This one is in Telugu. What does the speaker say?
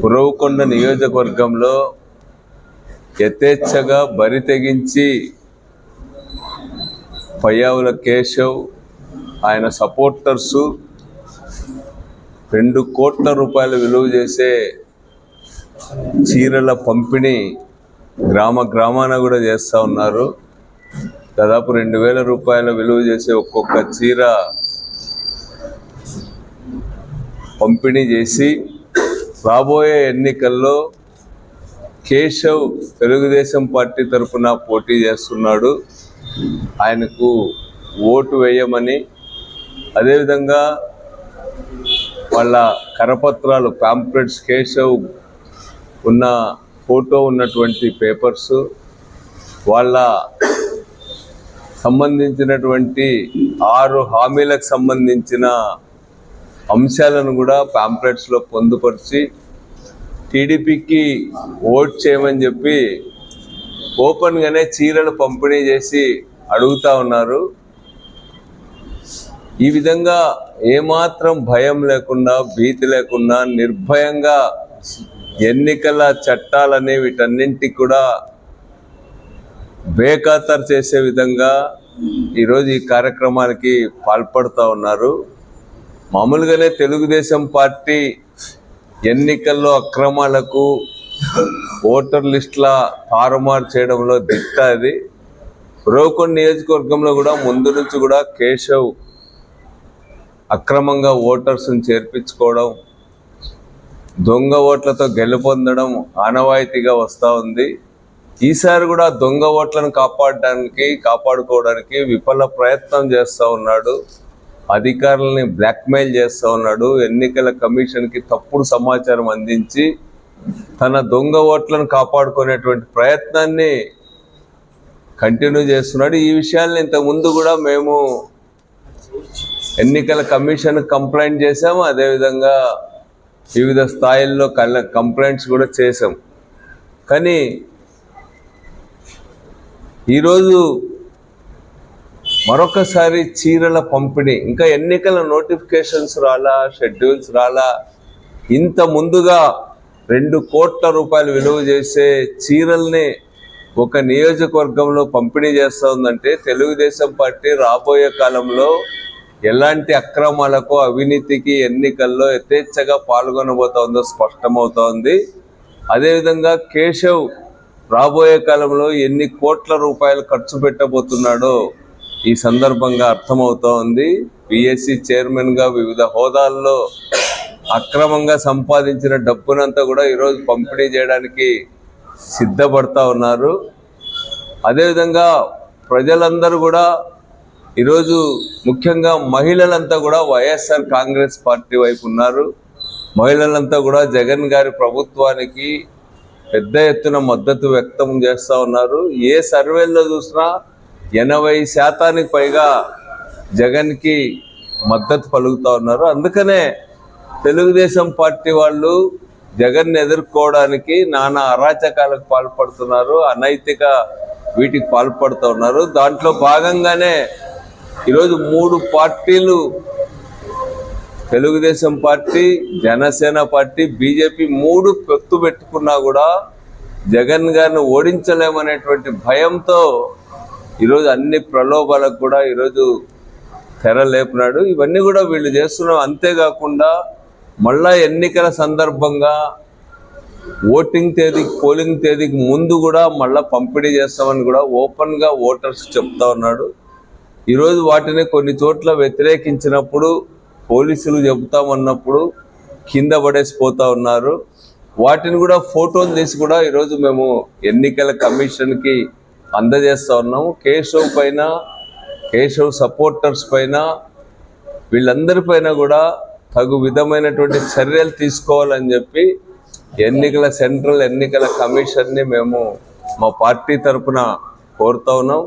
కురవకొండ నియోజకవర్గంలో యథేచ్ఛగా బరి తెగించి పయ్యావుల కేశవ్ ఆయన సపోర్టర్సు రెండు కోట్ల రూపాయలు విలువ చేసే చీరల పంపిణీ గ్రామ గ్రామాన కూడా చేస్తూ ఉన్నారు. దాదాపు రెండు వేల రూపాయల విలువ చేసే ఒక్కొక్క చీర పంపిణీ చేసి రాబోయే ఎన్నికల్లో కేశవ్ తెలుగుదేశం పార్టీ తరఫున పోటీ చేస్తున్నాడు. ఆయనకు ఓటు వేయమని అదేవిధంగా వాళ్ళ కరపత్రాలు పాంప్లెట్స్ కేశవ్ ఉన్న ఫోటో ఉన్నటువంటి పేపర్స్ వాళ్ళ సంబంధించినటువంటి ఆరు హామీలకు సంబంధించిన అంశాలను కూడా పాంప్లెట్స్లో పొందుపరిచి టీడీపీకి ఓట్ చేయమని చెప్పి ఓపెన్గానే చీరలు పంపిణీ చేసి అడుగుతా ఉన్నారు. ఈ విధంగా ఏమాత్రం భయం లేకుండా భీతి లేకుండా నిర్భయంగా ఎన్నికల చట్టాలనే వీటన్నింటికి కూడా బేఖాతరు చేసే విధంగా ఈరోజు ఈ కార్యక్రమానికి పాల్పడుతూ ఉన్నారు. మామూలుగానే తెలుగుదేశం పార్టీ ఎన్నికల్లో అక్రమాలకు ఓటర్ లిస్టుల తారుమారు చేయడంలో దిట్ట అది. రోకొండ నియోజకవర్గంలో కూడా ముందు నుంచి కూడా కేశవ్ అక్రమంగా ఓటర్స్ని చేర్పించుకోవడం దొంగ ఓట్లతో గెలుపొందడం ఆనవాయితీగా వస్తూ ఉంది. ఈసారి కూడా దొంగ ఓట్లను కాపాడడానికి కాపాడుకోవడానికి విఫల ప్రయత్నం చేస్తూ ఉన్నాడు. అధికారులని బ్లాక్మెయిల్ చేస్తూ ఉన్నాడు. ఎన్నికల కమిషన్కి తప్పుడు సమాచారం అందించి తన దొంగ ఓట్లను కాపాడుకునేటువంటి ప్రయత్నాన్ని కంటిన్యూ చేస్తున్నాడు. ఈ విషయాల్ని ఇంతకుముందు కూడా మేము ఎన్నికల కమిషన్ కంప్లైంట్ చేసాము అదేవిధంగా వివిధ స్థాయిల్లో కల కంప్లైంట్స్ కూడా చేసాం కానీ ఈరోజు మరొకసారి చీరల పంపిణీ ఇంకా ఎన్నికల నోటిఫికేషన్స్ రాలా షెడ్యూల్స్ రాలా? ఇంత ముందుగా రెండు కోట్ల రూపాయలు విలువ చేసే చీరల్ని ఒక నియోజకవర్గంలో పంపిణీ చేస్తూ ఉందంటే తెలుగుదేశం పార్టీ రాబోయే కాలంలో ఎలాంటి అక్రమాలకు అవినీతికి ఎన్నికల్లో యథేచ్ఛగా పాల్గొనబోతోందో స్పష్టమవుతోంది. అదేవిధంగా కేశవ్ రాబోయే కాలంలో ఎన్ని కోట్ల రూపాయలు ఖర్చు పెట్టబోతున్నాడో ఈ సందర్భంగా అర్థమవుతోంది పిఎస్సి చైర్మన్గా వివిధ హోదాల్లో అక్రమంగా సంపాదించిన డబ్బునంతా కూడా ఈరోజు పంపిణీ చేయడానికి సిద్ధపడతా ఉన్నారు. అదేవిధంగా ప్రజలందరూ కూడా ఈరోజు ముఖ్యంగా మహిళలంతా కూడా వైఎస్ఆర్ కాంగ్రెస్ పార్టీ వైపు ఉన్నారు. మహిళలంతా కూడా జగన్ గారి ప్రభుత్వానికి పెద్ద ఎత్తున మద్దతు వ్యక్తం చేస్తూ ఉన్నారు. ఏ సర్వేల్లో చూసినా ఎనభై శాతానికి పైగా జగన్కి మద్దతు పలుకుతూ ఉన్నారు. అందుకనే తెలుగుదేశం పార్టీ వాళ్ళు జగన్ ఎదుర్కోవడానికి నానా అరాచకాలకు పాల్పడుతున్నారు అనైతిక వీటికి పాల్పడుతూ ఉన్నారు. దాంట్లో భాగంగానే ఈరోజు మూడు పార్టీలు Telugu Desam party Janasena party BJP మూడు పెత్తు పెట్టుకున్నా కూడా జగన్ గారిని ఓడించలేమనేటువంటి భయంతో ఈరోజు అన్ని ప్రలోభాలకు కూడా ఈరోజు తెర లేపినాడు. ఇవన్నీ కూడా వీళ్ళు చేస్తున్నాం. అంతేకాకుండా మళ్ళా ఎన్నికల సందర్భంగా ఓటింగ్ తేదీకి పోలింగ్ తేదీకి ముందు కూడా మళ్ళా పంపిణీ చేస్తామని కూడా ఓపెన్గా ఓటర్స్ చెప్తా ఉన్నాడు. ఈరోజు వాటిని కొన్ని చోట్ల వ్యతిరేకించినప్పుడు పోలీసులు చెబుతామన్నప్పుడు కింద పడేసి పోతా ఉన్నారు. వాటిని కూడా ఫోటోలు తీసి కూడా ఈరోజు మేము ఎన్నికల కమిషన్కి అందజేస్తూ ఉన్నాము. కేశవ్ పైన కేశవ్ సపోర్టర్స్ పైన వీళ్ళందరి పైన కూడా తగు విధమైనటువంటి చర్యలు తీసుకోవాలని చెప్పి ఎన్నికల సెంట్రల్ ఎన్నికల కమిషన్ని మేము మా పార్టీ తరపున కోరుతా ఉన్నాం.